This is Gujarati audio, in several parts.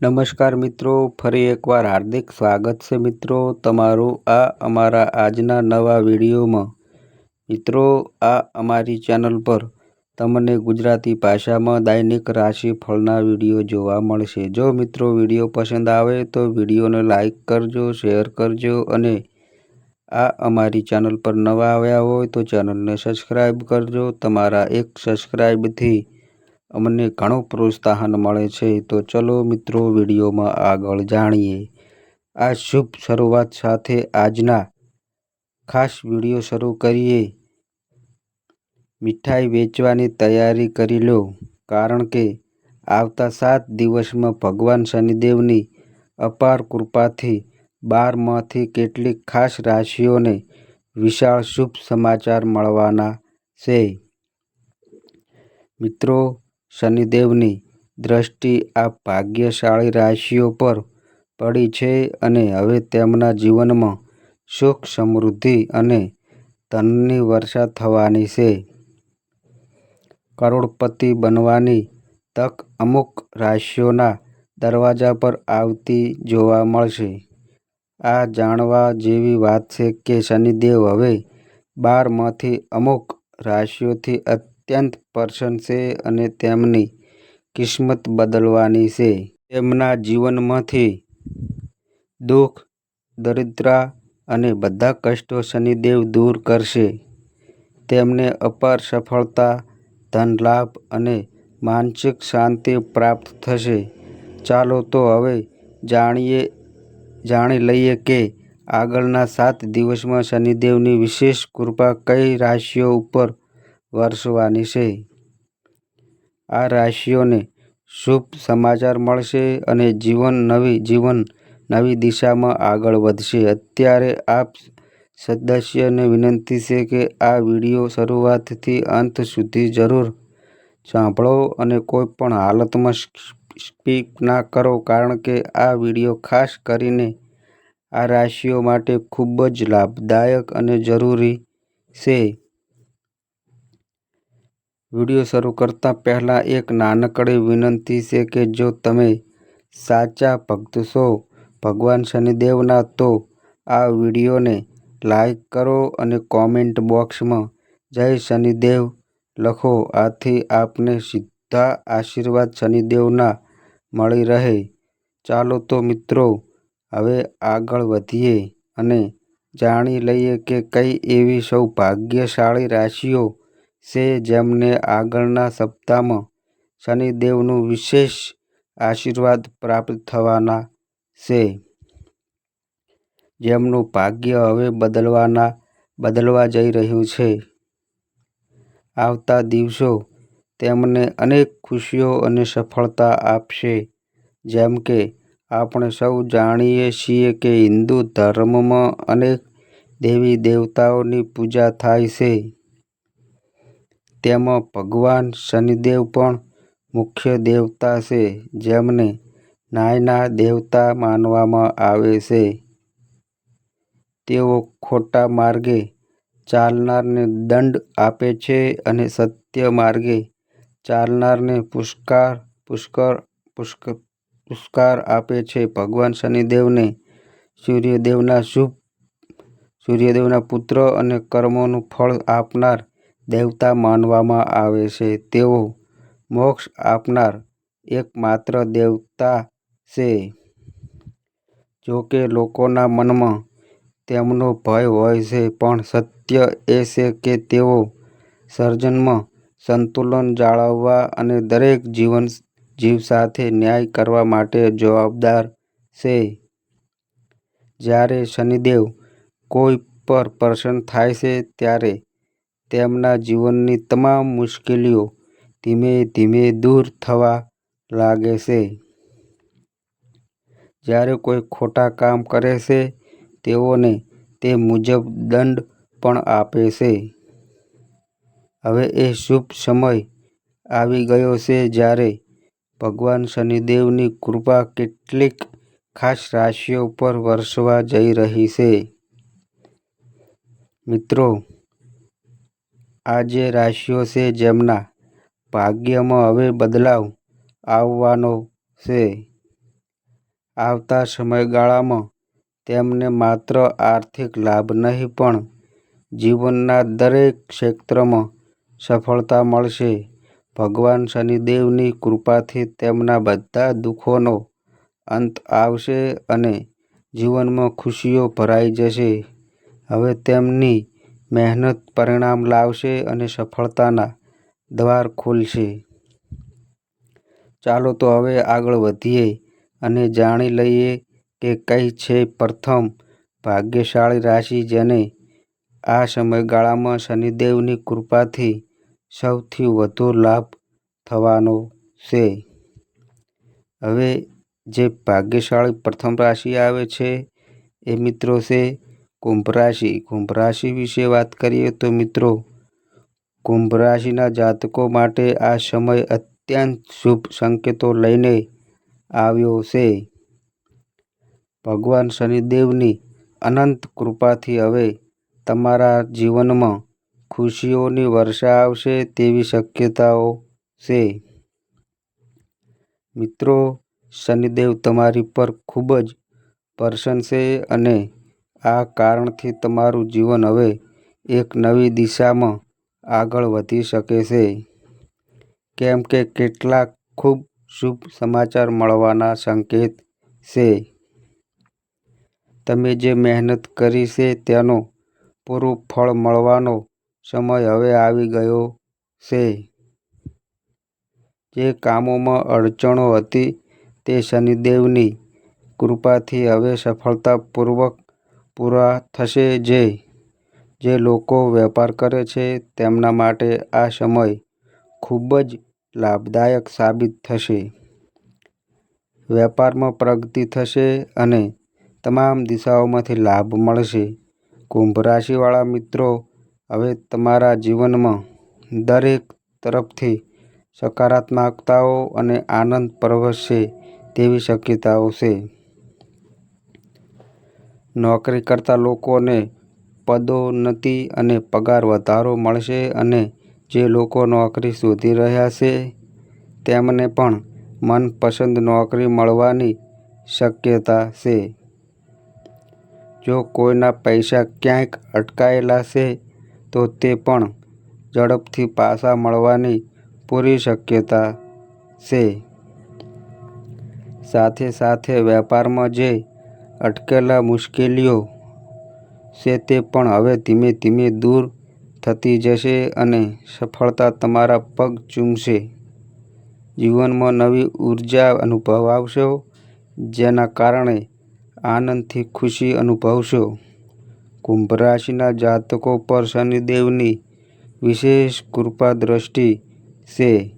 નમસ્કાર મિત્રો, ફરી એકવાર હાર્દિક સ્વાગત છે મિત્રો તમારું આ અમારા આજના નવા વિડીયોમાં. મિત્રો, આ અમારી ચેનલ પર તમને ગુજરાતી ભાષામાં દૈનિક રાશિફળના વીડિયો જોવા મળશે. જો મિત્રો વીડિયો પસંદ આવે તો વિડીયોને લાઇક કરજો, શેર કરજો અને આ અમારી ચેનલ પર નવા આવ્યા હોય તો ચેનલને સબસ્ક્રાઈબ કરજો. તમારા એક સબસ્ક્રાઈબથી અમને ઘણું પ્રોત્સાહન મળે છે. તો ચલો મિત્રો, વિડીયોમાં આગળ જાણીએ. આ શુભ શરૂઆત સાથે આજના ખાસ વીડિયો શરૂ કરીએ. મીઠાઈ વેચવાની તૈયારી કરી લો, કારણ કે આવતા સાત દિવસમાં ભગવાન શનિદેવની અપાર કૃપાથી બારમાંથી કેટલીક ખાસ રાશિઓને વિશાળ શુભ સમાચાર મળવાના છે. મિત્રો શનિદેવની દ્રષ્ટિ આ ભાગ્યશાળી રાશિઓ પર પડી છે અને હવે તેમના જીવનમાં સુખ, સમૃદ્ધિ અને ધનની વર્ષા થવાની છે. કરોડપતિ બનવાની તક અમુક રાશિઓના દરવાજા પર આવતી જોવા મળશે. આ જાણવા જેવી વાત છે કે શનિદેવ હવે બારમાંથી અમુક રાશિઓથી અત્યંત પ્રસન્ન છે અને તેમની કિસ્મત બદલવાની છે. તેમના જીવનમાંથી દુઃખ દરિદ્રા અને બધા કષ્ટો શનિદેવ દૂર કરશે. તેમને અપાર સફળતા, ધનલાભ અને માનસિક શાંતિ પ્રાપ્ત થશે. ચાલો તો હવે જાણીએ, જાણી લઈએ કે આગળના સાત દિવસમાં શનિદેવની વિશેષ કૃપા કઈ રાશિઓ ઉપર વરસવાની છે. આ રાશિઓને શુભ સમાચાર મળશે અને જીવન નવી જીવન નવી દિશામાં આગળ વધશે. અત્યારે આપ સદસ્યને વિનંતી છે કે આ વીડિયો શરૂઆતથી અંત સુધી જરૂર સાંભળો અને કોઈ પણ હાલતમાં સ્પીક ના કરો, કારણ કે આ વીડિયો ખાસ કરીને આ રાશિઓ માટે ખૂબ જ લાભદાયક અને જરૂરી છે. વીડિયો શરૂ કરતા પહેલાં એક નાનકડી વિનંતી છે કે જો તમે સાચા ભક્ત છો, ભગવાન શનિદેવના, તો આ વિડીયોને લાઈક કરો અને કોમેન્ટ બોક્સમાં જય શનિદેવ લખો. આથી આપને સીધા આશીર્વાદ શનિદેવના મળી રહે. ચાલો તો મિત્રો, હવે આગળ વધીએ અને જાણી લઈએ કે કઈ એવી સૌભાગ્યશાળી રાશિઓ છે જેમને આગળના સપ્તાહમાં શનિદેવનું વિશેષ આશીર્વાદ પ્રાપ્ત થવાના છે. જેમનું ભાગ્ય હવે બદલવાના, બદલવા જઈ રહ્યું છે. આવતા દિવસો તેમને અનેક ખુશીઓ અને સફળતા આપશે. જેમ કે, આપણે સૌ જાણીએ છીએ કે હિન્દુ ધર્મમાં અનેક દેવી દેવતાઓની પૂજા થાય છે. તેમાં ભગવાન શનિદેવ પણ મુખ્ય દેવતા છે, જેમને ન્યાયના દેવતા માનવામાં આવે છે. તેઓ ખોટા માર્ગે ચાલનારને દંડ આપે છે અને સત્ય માર્ગે ચાલનારને પુષ્કાર, પુષ્કર, પુષ્ક, પુષ્કાર આપે છે. ભગવાન શનિદેવને સૂર્યદેવના શુભ, સૂર્યદેવના પુત્ર અને કર્મોનું ફળ આપનાર દેવતા માનવામાં આવે છે. તેઓ મોક્ષ આપનાર એકમાત્ર દેવતા છે. જોકે લોકોના મનમાં તેમનો ભય હોય છે, પણ સત્ય એ છે કે તેઓ સર્જનમાં, સંતુલન જાળવવા અને દરેક જીવન જીવ સાથે ન્યાય કરવા માટે જવાબદાર છે. જ્યારે શનિદેવ કોઈ પર પ્રસન્ન થાય છે, ત્યારે તેમના જીવનની તમામ મુશ્કેલીઓ ધીમે ધીમે દૂર થવા લાગે છે. જ્યારે કોઈ ખોટા કામ કરે છે, તેઓને તે મુજબ દંડ પણ આપે છે. હવે એ શુભ સમય આવી ગયો છે જ્યારે ભગવાન શનિદેવની કૃપા કેટલીક ખાસ રાશિઓ પર વરસવા જઈ રહી છે. મિત્રો આ રાશિઓ છે જેમના ભાગ્યમાં હવે બદલાવ આવવાનો છે આવતા સમયગાળામાં તેમને માત્ર આર્થિક લાભ નહીં, પણ જીવનના દરેક ક્ષેત્રમાં સફળતા મળશે. ભગવાન શનિદેવની કૃપાથી તેમના બધા દુઃખોનો અંત આવશે અને જીવનમાં ખુશીઓ ભરાઈ જશે. હવે તેમની મહેનત પરિણામ લાવશે અને સફળતાના દ્વાર ખોલશે. ચાલો તો હવે આગળ વધીએ અને જાણી લઈએ કે કઈ છે પ્રથમ ભાગ્યશાળી રાશિ જેને આ સમયગાળામાં શનિદેવની કૃપાથી સૌથી વધુ લાભ થવાનો છે. હવે જે ભાગ્યશાળી પ્રથમ રાશિ આવે છે એ મિત્રો છે કુંભ રાશિ. કુંભ રાશિ વિશે વાત કરીએ તો મિત્રો, કુંભ રાશિના જાતકો માટે આ સમય અત્યંત શુભ સંકેતો લઈને આવ્યો છે. ભગવાન શનિદેવની અનંત કૃપાથી હવે તમારા જીવનમાં ખુશીઓની વર્ષા આવશે તેવી શક્યતાઓ છે. મિત્રો, શનિદેવ તમારી પર ખૂબ જ પ્રસન્ન છે અને આ કારણથી તમારું જીવન હવે એક નવી દિશામાં આગળ વધી શકે છે. કેમ કે કેટલાક ખૂબ શુભ સમાચાર મળવાના સંકેત છે. તમે જે મહેનત કરી છે તેનો પૂરું ફળ મળવાનો સમય હવે આવી ગયો છે. જે કામોમાં અડચણો હતી તે શનિદેવની કૃપાથી હવે સફળતાપૂર્વક પૂરા થશે. જે જે લોકો વેપાર કરે છે તેમના માટે આ સમય ખૂબ જ લાભદાયક સાબિત થશે. વેપારમાં પ્રગતિ થશે અને તમામ દિશાઓમાંથી લાભ મળશે. કુંભ રાશિવાળા મિત્રો, હવે તમારા જીવનમાં દરેક તરફથી સકારાત્મકતાઓ અને આનંદ પ્રવર્તશે તેવી શક્યતાઓ છે. નોકરી કરતા લોકોને પદોન્નતિ અને પગાર વધારો મળશે અને જે લોકો નોકરી શોધી રહ્યા છે, તેમને પણ મનપસંદ નોકરી મળવાની શક્યતા છે. જો કોઈના પૈસા ક્યાંક અટકાયેલા છે, તો તે પણ ઝડપથી પાછા મળવાની પૂરી શક્યતા છે. સાથે સાથે વેપારમાં જે અટકેલા મુશ્કેલીઓ છે તે પણ હવે ધીમે ધીમે દૂર થતી જશે અને સફળતા તમારા પગ ચૂમશે. જીવનમાં નવી ઊર્જા અનુભવશો જેના કારણે આનંદથી ખુશી અનુભવશો. કુંભ રાશિના જાતકો પર શનિદેવની વિશેષ કૃપા દ્રષ્ટિ છે.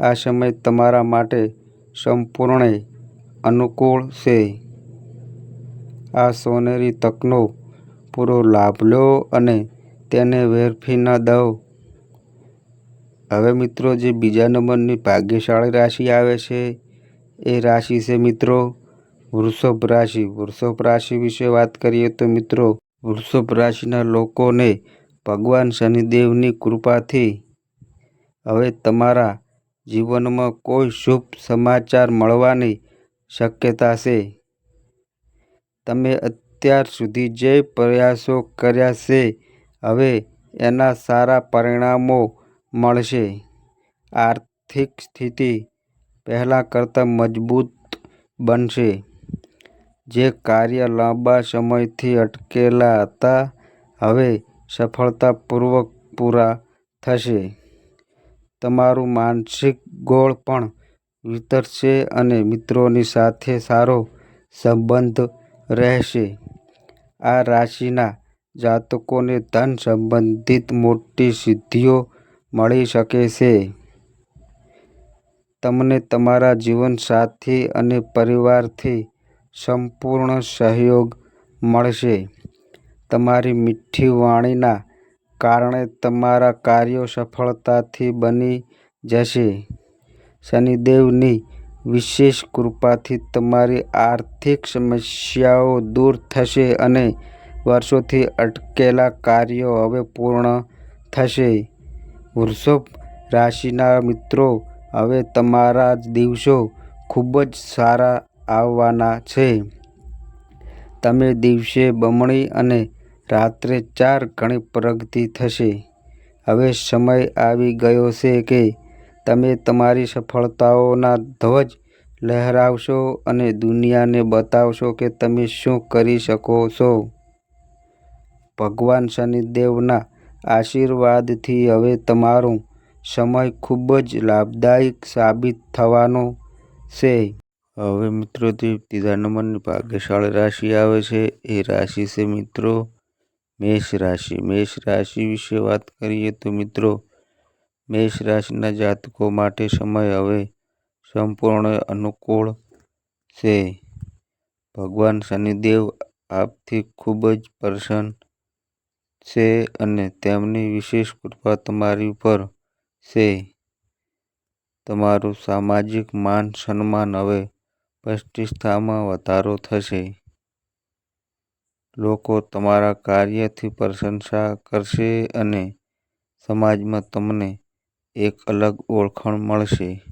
આ સમય તમારા માટે સંપૂર્ણે અનુકૂળ છે. આ સોનેરી તકનો પૂરો લાભ લો અને તેને વેરફી ન દો. હવે મિત્રો, જે બીજા નંબરની ભાગ્યશાળી રાશિ આવે છે, એ રાશિ છે મિત્રો વૃષભ રાશિ. વૃષભ રાશિ વિશે વાત કરીએ તો મિત્રો, વૃષભ રાશિના લોકોને ભગવાન શનિદેવની કૃપાથી હવે તમારા જીવનમાં કોઈ શુભ સમાચાર મળવાની શક્યતા છે. તમે અત્યાર સુધી જે પ્રયાસો કર્યા છે, હવે એના સારા પરિણામો મળશે. આર્થિક સ્થિતિ પહેલાં કરતાં મજબૂત બનશે. જે કાર્ય લાંબા સમયથી અટકેલા હતા, હવે સફળતાપૂર્વક પૂરા થશે. તમારું માનસિક ગોળ પણ વિતરશે અને મિત્રોની સાથે સારો સંબંધ રહેશે. આ રાશિના જાતકોને ધન સંબંધિત મોટી સિદ્ધિઓ મળી શકે છે. તમને તમારા જીવનસાથી અને પરિવારથી સંપૂર્ણ સહયોગ મળશે. તમારી મીઠી વાણીના કારણે તમારા કાર્યો સફળતાથી બની જશે. શનિદેવની વિશેષ કૃપાથી તમારી આર્થિક સમસ્યાઓ દૂર થશે અને વર્ષોથી અટકેલા કાર્યો હવે પૂર્ણ થશે. વૃષભ રાશિના મિત્રો, હવે તમારા દિવસો ખૂબ જ સારા આવવાના છે. તમે દિવસે બમણી અને રાત્રે ચાર ગણી પ્રગતિ થશે. હવે સમય આવી ગયો છે કે તમે તમારી સફળતાઓના ધ્વજ લહેરાવશો અને દુનિયાને બતાવશો કે તમે શું કરી શકો છો. ભગવાન શનિદેવના આશીર્વાદથી હવે તમારો સમય ખૂબ જ લાભદાયક સાબિત થવાનો છે. હવે મિત્રો તે ત્રીજા નંબરની ભાગ્યશાળી રાશિ આવે છે એ રાશિ છે મિત્રો મેષ રાશિ. મેષ રાશિ વિશે વાત કરીએ તો મિત્રો મેષ રાશિના જાતકો માટે સમય હવે સંપૂર્ણ અનુકૂળ છે. ભગવાન શનિદેવ આપથી ખૂબ જ પ્રસન્ન છે અને તેમની વિશેષ કૃપા તમારી ઉપર છે. તમારું સામાજિક માન સન્માન હવે પ્રતિષ્ઠામાં વધારો થશે. લોકો તમારા કાર્યથી પ્રશંસા કરશે અને સમાજમાં તમને એક અલગ ઓળખાણ મળશે.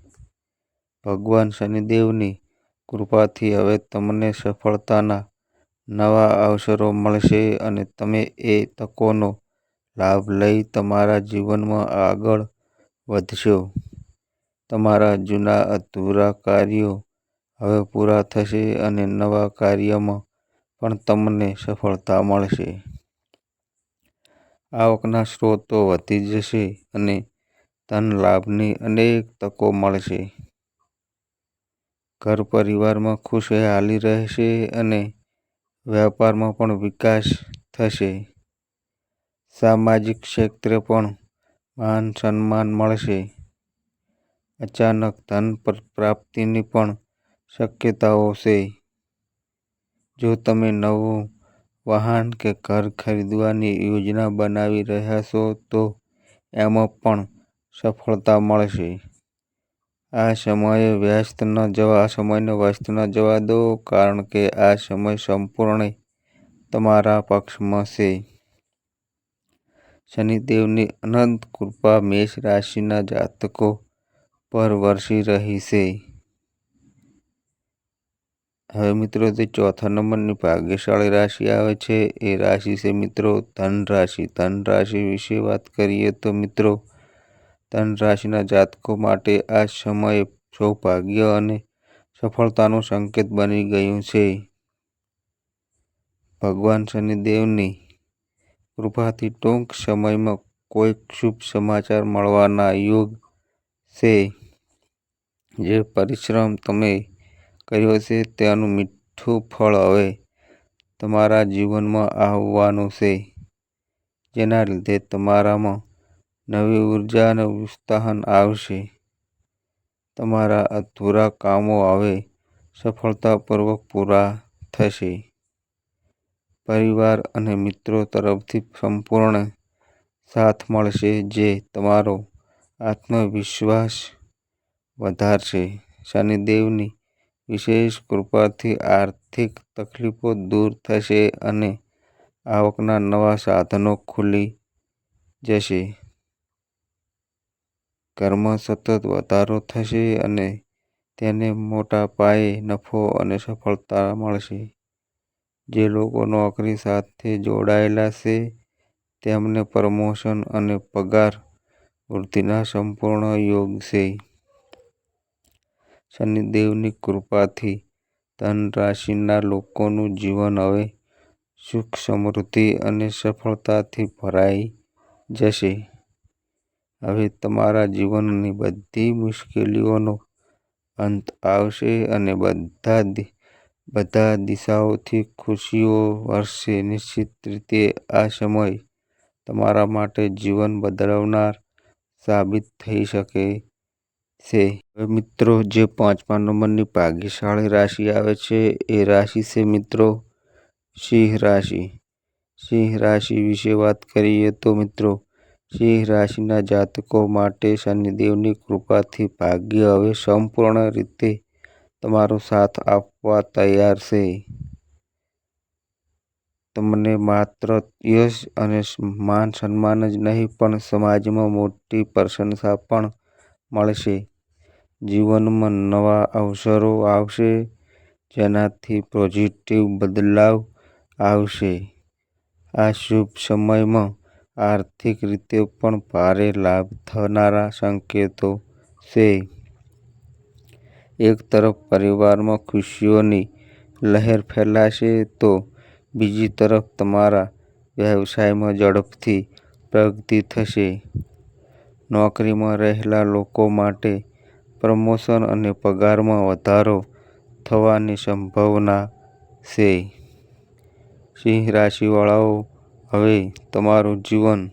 ભગવાન શનિદેવની કૃપાથી હવે તમને સફળતાના નવા અવસરો મળશે અને તમે એ તકોનો લાભ લઈ તમારા જીવનમાં આગળ વધશો. તમારા જૂના અધૂરા કાર્યો હવે પૂરા થશે અને નવા કાર્યમાં પણ તમને સફળતા મળશે. આવકના સ્ત્રોતો વધી જશે અને ધન લાભની અનેક તકો મળશે. ઘર પરિવારમાં ખુશહાલી રહેશે અને વેપારમાં પણ વિકાસ થશે. સામાજિક ક્ષેત્રે પણ માન સન્માન મળશે. અચાનક ધન પ્રાપ્તિની પણ શક્યતાઓ છે. જો તમે નવું વાહન કે ઘર ખરીદવાની યોજના બનાવી રહ્યા છો, તો એમાં પણ સફળતા મળશે. આ સમયે વ્યસ્ત ન જવા, આ સમયને વ્યસ્ત ન જવા દો, કારણ કે આ સમય સંપૂર્ણે તમારા પક્ષમાં છે. શનિદેવની અનંત કૃપા મેષ રાશિના જાતકો પર વરસી રહી છે. હવે મિત્રો તે ચોથા નંબરની ભાગ્યશાળી રાશિ આવે છે, એ રાશિ છે મિત્રો ધન રાશિ. ધન રાશિ વિશે વાત કરીએ તો મિત્રો ધન રાશિના જાતકો માટે આ સમય સૌભાગ્ય અને સફળતાનું સંકેત બની ગયું છે. ભગવાન શનિદેવની કૃપાથી ટૂંક સમયમાં કોઈક શુભ સમાચાર મળવાના યોગ છે. જે પરિશ્રમ તમે કર્યો છે તેનું મીઠું ફળ હવે તમારા જીવનમાં આવવાનું છે. જેના લીધે તમારામાં નવી ઊર્જા અને ઉત્સાહન આવશે. તમારા અધૂરા કામો હવે સફળતાપૂર્વક પૂરા થશે. પરિવાર અને મિત્રો તરફથી સંપૂર્ણ સાથ મળશે જે તમારો આત્મવિશ્વાસ વધારશે. શનિદેવની વિશેષ કૃપાથી આર્થિક તકલીફો દૂર થશે અને આવકના નવા સાધનો ખુલી જશે. ઘરમાં સતત વધારો થશે અને તેને મોટા પાયે નફો અને સફળતા મળશે. જે લોકો નોકરી સાથે જોડાયેલા છે, તેમને પ્રમોશન અને પગાર વૃદ્ધિના સંપૂર્ણ યોગ છે. શનિદેવની કૃપાથી ધન રાશિના લોકોનું જીવન હવે સુખ સમૃદ્ધિ અને સફળતાથી ભરાઈ જશે. હવે તમારા જીવનની બધી મુશ્કેલીઓનો અંત આવશે અને બધા બધા દિશાઓથી ખુશીઓ વરસશે. નિશ્ચિત રીતે આ સમય તમારા માટે જીવન બદલનાર સાબિત થઈ શકે છે. મિત્રો, જે પાંચમા નંબરની ભાગ્યશાળી રાશિ આવે છે, એ રાશિ છે મિત્રો સિંહ રાશિ. સિંહ રાશિ વિશે વાત કરીએ તો મિત્રો સિંહ રાશિના જાતકો માટે શનિદેવની કૃપાથી ભાગ્ય હવે સંપૂર્ણ રીતે તમારો સાથ આપવા તૈયાર છે. તમને માત્ર યશ અને માન સન્માન જ નહીં, પણ સમાજમાં મોટી પ્રશંસા પણ મળશે. જીવનમાં નવા અવસરો આવશે, જેનાથી પોઝિટિવ બદલાવ આવશે આ શુભ સમયમાં આર્થિક રીતે પણ ભારે લાભ થનારા સંકેતો છે. એક તરફ પરિવારમાં ખુશીઓની લહેર ફેલાશે તો બીજી તરફ તમારા વ્યવસાયમાં ઝડપથી પ્રગતિ થશે. નોકરીમાં રહેલા લોકો માટે પ્રમોશન અને પગારમાં વધારો થવાની સંભાવના છે. સિંહ રાશિવાળાઓ હવે તમારું જીવન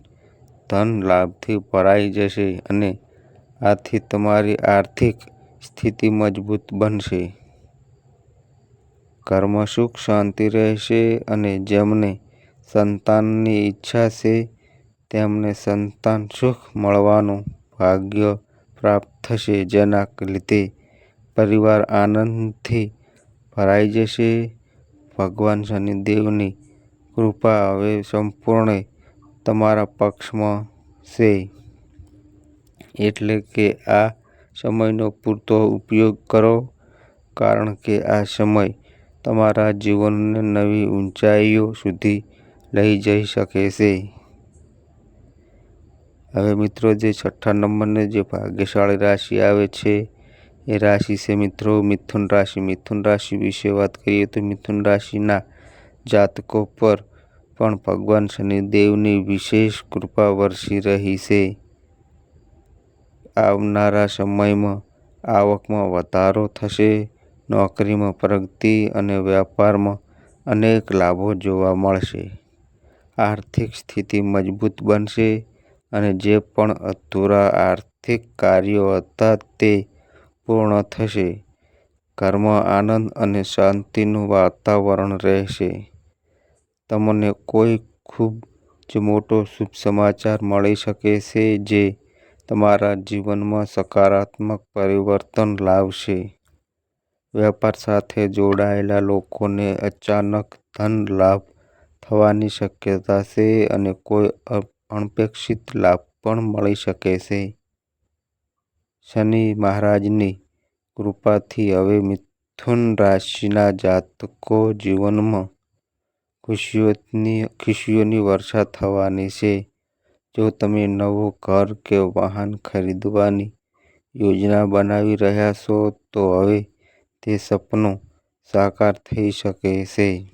ધન લાભથી ભરાઈ જશે અને આથી તમારી આર્થિક સ્થિતિ મજબૂત બનશે. ઘરમાં સુખ, શાંતિ રહેશે અને જેમને સંતાનની ઈચ્છા છે, તેમને સંતાન સુખ મળવાનું ભાગ્ય પ્રાપ્ત થશે, જેના લીધે પરિવાર આનંદથી ભરાઈ જશે. ભગવાન શનિદેવની કૃપા હવે સંપૂર્ણ તમારા પક્ષમાં છે. એટલે કે આ સમયનો પૂરતો ઉપયોગ કરો, કારણ કે આ સમય તમારા જીવનને નવી ઊંચાઈઓ સુધી લઈ જઈ શકે છે. હવે મિત્રો, જે છઠ્ઠા નંબરને જે ભાગ્યશાળી રાશિ આવે છે, એ રાશિ છે મિત્રો, મિથુન રાશિ. મિથુન રાશિ વિશે વાત કરીએ તો મિથુન રાશિના જાતકો પર પણ ભગવાન શનિદેવની વિશેષ કૃપા વરસી રહી છે. આવનારા સમયમાં આવકમાં વધારો થશે, નોકરીમાં પ્રગતિ અને વ્યાપારમાં અનેક લાભો જોવા મળશે. આર્થિક સ્થિતિ મજબૂત બનશે અને જે પણ અધૂરા આર્થિક કાર્યો હતા તે પૂર્ણ થશે. ઘરમાં આનંદ અને શાંતિનું વાતાવરણ રહેશે. તમને કોઈ ખૂબ જ મોટો શુભ સમાચાર મળી શકે છે જે તમારા જીવનમાં સકારાત્મક પરિવર્તન લાવશે. વેપાર સાથે જોડાયેલા લોકોને અચાનક ધન લાભ થવાની શક્યતા છે અને કોઈ અનપેક્ષિત લાભ પણ મળી શકે છે. શનિ મહારાજની કૃપાથી હવે મિથુન રાશિના જાતકો જીવનમાં ખુશીઓની ખુશીઓની વર્ષા થવાની છે. જો તમે નવું ઘર કે વાહન ખરીદવાની યોજના બનાવી રહ્યા છો, તો હવે તે સપનું સાકાર થઈ શકે છે.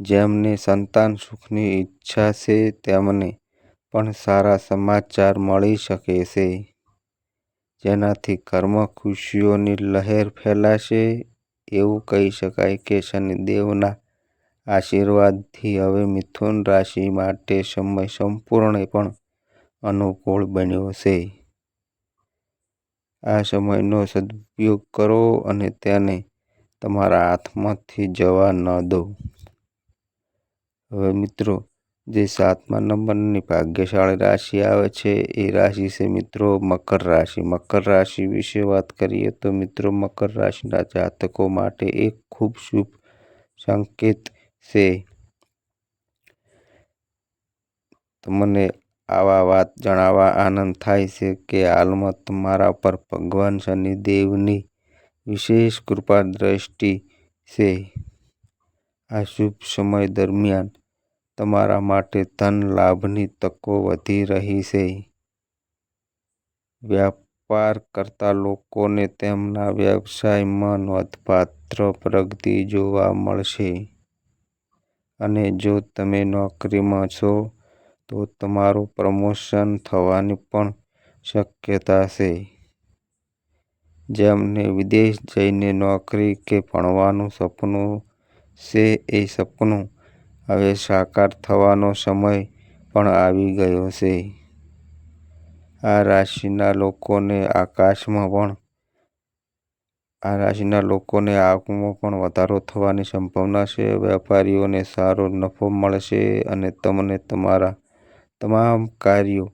જેમને સંતાન સુખની ઈચ્છા છે, તેમને પણ સારા સમાચાર મળી શકે છે. જેનાથી ઘરમાં ખુશીઓની લહેર ફેલાશે, એવું કહી શકાય કે શનિદેવના આશીર્વાદથી હવે મિથુન રાશિ માટે સમય સંપૂર્ણપણે અનુકૂળ બન્યો છે. આ સમયનો સદુપયોગ કરો અને તેને તમારા હાથમાંથી જવા ન દો. હવે મિત્રો, જે સાતમા નંબરની ભાગ્યશાળી રાશિ આવે છે, એ રાશિ છે મિત્રો મકર રાશિ. મકર રાશિ વિશે વાત કરીએ તો મિત્રો, મકર રાશિના જાતકો માટે એક ખૂબ શુભ સંકેત છે. તમને આવા વાત જણાવવા આનંદ થાય છે કે હાલમાં તમારા પર ભગવાન શનિદેવની વિશેષ કૃપા દ્રષ્ટિ છે. આ શુભ સમય દરમિયાન તમારા માટે ધન લાભની તકો વધી રહી છે. વ્યાપાર કરતા લોકોને તેમના વ્યવસાયમાં નોંધપાત્ર પ્રગતિ જોવા મળશે. અને જો તમે નોકરીમાં છો, તો તમારું પ્રમોશન થવાની પણ શક્યતા છે. જેમને વિદેશ જઈને નોકરી કે ભણવાનું સપનું છે એ સપનું હવે સાકાર થવાનો સમય પણ આવી ગયો છે. આ રાશિના લોકોને આકાશમાં પણ આ રાશિના લોકોને આવકમાં પણ વધારો થવાની સંભાવના છે. વેપારીઓને સારો નફો મળશે અને તમને તમારા તમામ કાર્યો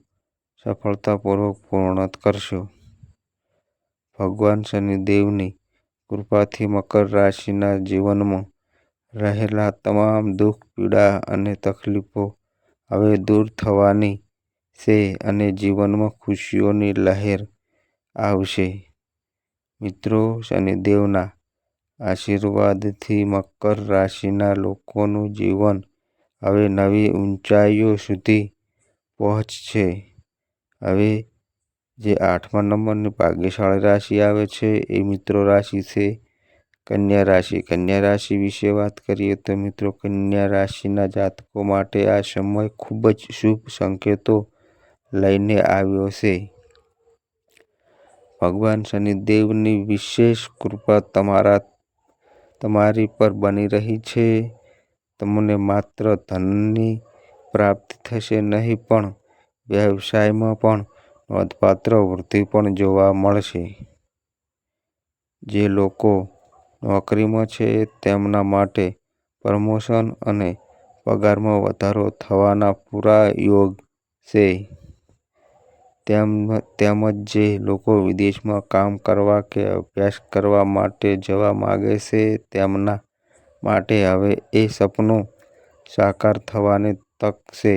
સફળતાપૂર્વક પૂર્ણ કરશો. ભગવાન શનિદેવની કૃપાથી મકર રાશિના જીવનમાં રહેલા તમામ દુઃખ, પીડા અને તકલીફો હવે દૂર થવાની છે અને જીવનમાં ખુશીઓની લહેર આવશે. મિત્રો શનિદેવના આશીર્વાદથી મકર રાશિના લોકોનું જીવન હવે નવી ઊંચાઈઓ સુધી પહોંચશે. હવે જે આઠમા નંબરની ભાગ્યશાળી રાશિ આવે છે એ મિત્રો રાશિ છે કન્યા રાશિ. કન્યા રાશિ વિશે વાત કરીએ તો મિત્રો, કન્યા રાશિના જાતકો માટે આ સમય ખૂબ જ શુભ સંકેતો લઈને આવ્યો છે. ભગવાન શનિદેવની વિશેષ કૃપા તમારા, તમારી પર બની રહી છે. તમને માત્ર ધનની પ્રાપ્તિ થશે નહીં, પણ વ્યવસાયમાં પણ નોંધપાત્ર વૃદ્ધિ પણ જોવા મળશે. જે લોકો નોકરીમાં છે, તેમના માટે પ્રમોશન અને પગારમાં વધારો થવાના પૂરા યોગ છે. તેમજ જે લોકો વિદેશમાં કામ કરવા કે અભ્યાસ કરવા માટે જવા માગે છે તેમના માટે હવે એ સપનું સાકાર થવાની તક છે.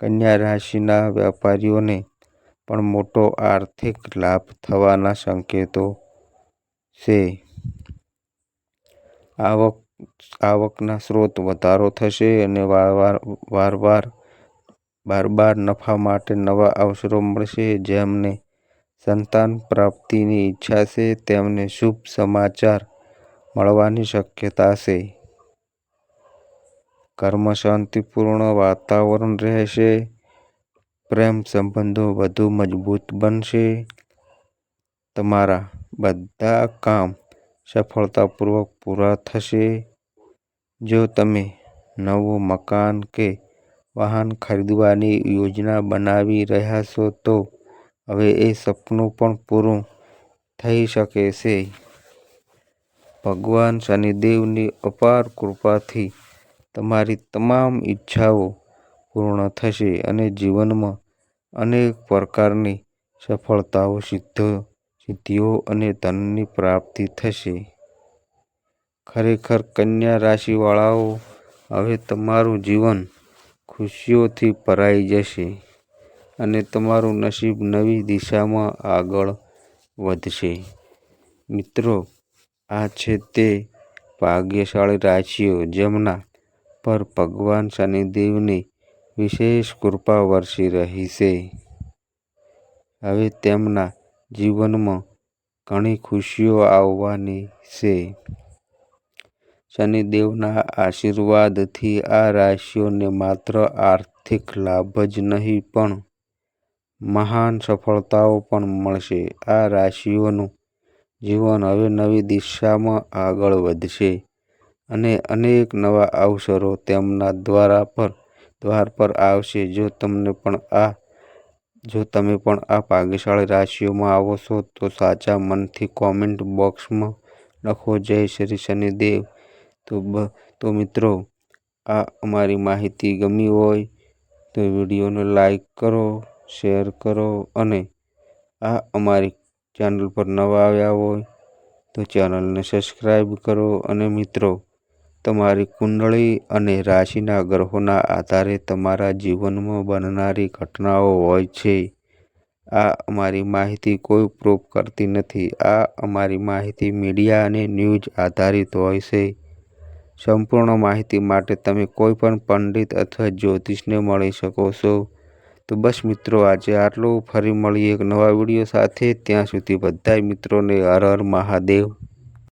કન્યા રાશિના વેપારીઓને પણ મોટો આર્થિક લાભ થવાના સંકેતો છે. આવક, આવકના સ્ત્રોત વધારો થશે અને બારબાર નફા માટે નવા અવસરો મળશે. જેમને સંતાન પ્રાપ્તિની ઈચ્છા છે, તેમને શુભ સમાચાર મળવાની શક્યતા છે. ઘરમાં શાંતિપૂર્ણ વાતાવરણ રહેશે. પ્રેમ સંબંધો વધુ મજબૂત બનશે. તમારા બધા કામ સફળતાપૂર્વક પૂરા થશે. જો તમે નવું મકાન કે વાહન ખરીદવાની યોજના બનાવી રહ્યા છો તો હવે એ સપનું પણ પૂરું થઈ શકે છે. ભગવાન શનિદેવની અપાર કૃપાથી તમારી તમામ ઈચ્છાઓ પૂર્ણ થશે અને જીવનમાં અનેક પ્રકારની સફળતાઓ સિદ્ધિઓ અને ધનની પ્રાપ્તિ થશે. ખરેખર કન્યા રાશિવાળાઓ, હવે તમારું જીવન ખુશીઓથી ભરાઈ જશે અને તમારું નસીબ નવી દિશામાં આગળ વધશે. મિત્રો, આ છે તે ભાગ્યશાળી રાશિઓ જેમના પર ભગવાન શનિદેવની વિશેષ કૃપા વરસી રહી છે. હવે તેમના જીવનમાં ઘણી ખુશીઓ આવવાની છે. શનિદેવના આશીર્વાદથી આ રાશિઓને માત્ર આર્થિક લાભ જ નહીં, પણ મહાન સફળતાઓ પણ મળશે. આ રાશિઓનું જીવન હવે નવી દિશામાં આગળ વધશે અને અનેક નવા અવસરો તેમના દ્વારા પર, દ્વાર પર આવશે. જો તમને પણ આ, જો તમે પણ આ ભાગ્યશાળી રાશિઓમાં આવો છો, તો સાચા મનથી કોમેન્ટ બોક્સમાં લખો જય શ્રી શનિદેવ. તો તો મિત્રો આ અમારી માહિતી ગમી હોય તો વિડીયોને લાઈક કરો, શેર કરો અને આ અમારી ચેનલ પર નવા આવ્યા હોય તો ચેનલને સબસ્ક્રાઈબ કરો અને મિત્રો તમારી કુંડળી અને રાશિના ગ્રહોના આધારે તમારા જીવનમાં બનનારી ઘટનાઓ હોય છે. આ અમારી માહિતી કોઈ પ્રૂફ કરતી નથી. આ અમારી માહિતી મીડિયા અને ન્યૂઝ આધારિત હોય છે. સંપૂર્ણ માહિતી માટે તમે કોઈ પણ પંડિત અથવા જ્યોતિષને મળી શકો છો. તો બસ મિત્રો, આજે આટલું ફરી મળીએ એક નવા વીડિયો સાથે ત્યાં સુધી બધાય મિત્રોને હર હર મહાદેવ.